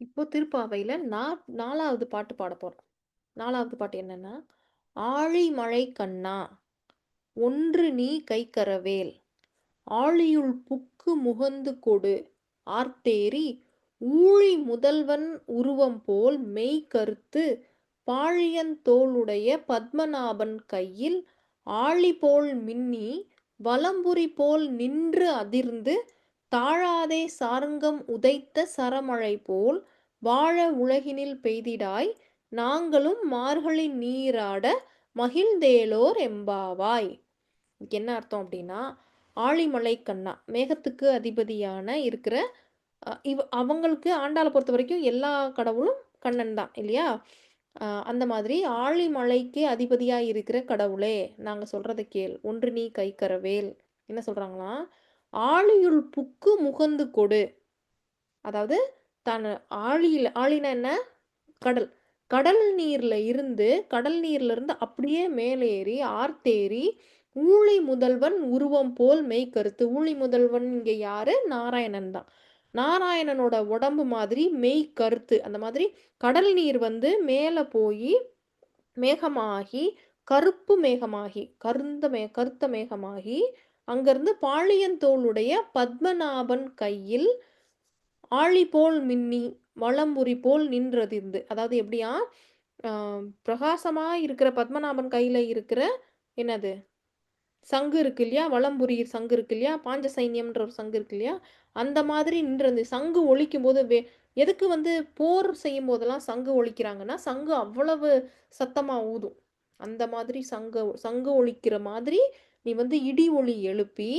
இப்போ திருப்பாவையில் நா நாலாவது பாட்டு பாட போகிறோம் நாலாவது பாட்டு என்னன்னா, ஆழிமழை கண்ணா! ஒன்று நீ கைக்கரவேல் ஆழியுள் புக்கு முகந்து கொடு ஆர்த்தேரி ஊழி முதல்வன் உருவம்போல் மெய் கருத்து பாழியன் தோளுடைய பத்மநாபன் கையில் ஆழிபோல் மின்னி வலம்புரி போல் நின்று அதிர்ந்து தாழாதே சாரங்கம் உதைத்த சரமழை போல் வாழ உலகினில் பெய்திடாய் நாங்களும் மார்கழி நீராட மகிழ்ந்தேலோர் எம்பாவாய்." என்ன அர்த்தம் அப்படின்னா, ஆழிமலை கண்ணா மேகத்துக்கு அதிபதியான இருக்கிற இவ் இவ அவங்களுக்கு பொறுத்த வரைக்கும் எல்லா கடவுளும் கண்ணன் தான் இல்லையா? அந்த மாதிரி ஆழிமலைக்கு அதிபதியாக இருக்கிற கடவுளே! நாங்கள் சொல்கிறத கேள். ஒன்று நீ கைக்கரவேல். என்ன சொல்கிறாங்களா ஆழியுள் புக்கு முகந்து கொடு. அதாவது தன் ஆழியில் ஆழினா என்ன? கடல். கடல் நீரில் இருந்து கடல் நீர்ல இருந்து அப்படியே மேலேறி ஆர்த்தேறி ஊழி முதல்வன் உருவம் போல் மெய்க்கருத்து ஊழி முதல்வன் இங்கே யாரு? நாராயணன் தான். நாராயணனோட உடம்பு மாதிரி மெய் கருத்து. அந்த மாதிரி கடல் நீர் வந்து மேலே போய் மேகமாகி, கருப்பு மேகமாகி, கருந்த மே கருத்த மேகமாகி, அங்கிருந்து பாழியந்தோளுடைய பத்மநாபன் கையில் ஆழி போல் மின்னி, வலம்புரி போல் நின்றதிர்ந்து. அதாவது எப்படியா, பிரகாசமா இருக்கிற பத்மநாபன் கையில இருக்கிற என்னது? சங்கு இருக்கு இல்லையா? வளம்புரி சங்கு இருக்கு இல்லையா? பாஞ்ச சைன்யம்ன்ற ஒரு சங்கு இருக்கு இல்லையா? அந்த மாதிரி நின்றது. சங்கு ஒலிக்கும்போது வே எதுக்கு வந்து போர் செய்யும் போதெல்லாம் சங்கு ஒழிக்கிறாங்கன்னா சங்கு அவ்வளவு சத்தமா ஊதும். அந்த மாதிரி சங்க சங்க ஒழிக்கிற மாதிரி நீ வந்து இடி ஒளி எழுப்பி,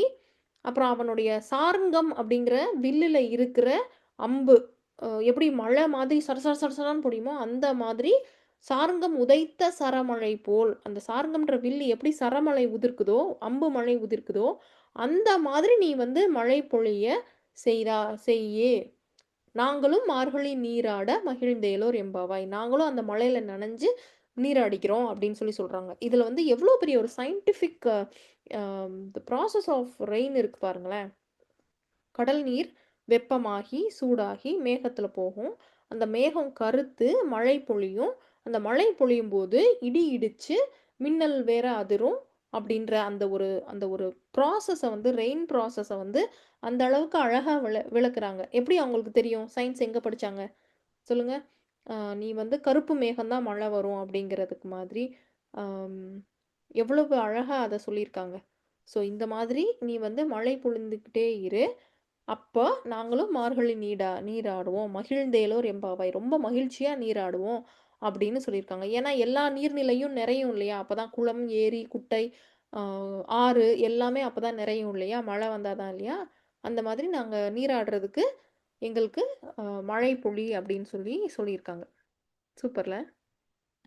அப்புறம் அவனுடைய சார்ங்கம் அப்படிங்கிற வில்லில் இருக்கிற அம்பு எப்படி மழை மாதிரி சரசர சரசரான்னு சர அந்த மாதிரி சாரங்கம் உதைத்த சரமழை போல், அந்த சாரங்கம்ன்ற வில்லு எப்படி சரமழை உதிர்க்குதோ, அம்பு மழை உதிர்க்குதோ, அந்த மாதிரி நீ வந்து மழை பொழிய செய்தா செய்யே நாங்களும் மார்கழி நீராட மகிழ்ந்தேலோர் எம்பாவாய். நாங்களும் அந்த மழையில நனைஞ்சு நீராடிக்கிறோம் அப்படின்னு சொல்லி சொல்கிறாங்க இதில் வந்து எவ்வளோ பெரிய ஒரு சயின்டிஃபிக் இந்த ப்ராசஸ் ஆஃப் ரெயின் இருக்கு பாருங்களேன். கடல் நீர் வெப்பமாகி, சூடாகி மேகத்தில் போகும். அந்த மேகம் கருத்து மழை பொழியும். அந்த மழை பொழியும் போது இடி இடித்து மின்னல் வேற அதிரும். அப்படின்ற அந்த ஒரு அந்த ஒரு ப்ராசஸை வந்து ரெயின் ப்ராசஸை வந்து அந்த அளவுக்கு அழகாக விள விளக்குறாங்க. எப்படி அவங்களுக்கு தெரியும்? சயின்ஸ் எங்கே படித்தாங்க சொல்லுங்கள் நீ வந்து கருப்பு மேகம்தான் மழை வரும் அப்படிங்கிறதுக்கு மாதிரி, எவ்வளவு அழகாக அதை சொல்லியிருக்காங்க. ஸோ இந்த மாதிரி நீ வந்து மழை பொழிந்துக்கிட்டே இரு. அப்போ நாங்களும் மார்கழி நீடா நீராடுவோம். மகிழ்ந்தேலோர் எம்பாவாய். ரொம்ப மகிழ்ச்சியாக நீராடுவோம் அப்படின்னு சொல்லியிருக்காங்க. ஏன்னா எல்லா நீர்நிலையும் நிறையும் இல்லையா? அப்போ தான் குளம், ஏரி, குட்டை, ஆறு எல்லாமே அப்போ தான் நிறையும் இல்லையா? மழை வந்தா தான் இல்லையா? அந்த மாதிரி நாங்கள் நீராடுறதுக்கு எங்களுக்கு மழை பொழி அப்படின்னு சொல்லி சொல்லியிருக்காங்க. சூப்பரில்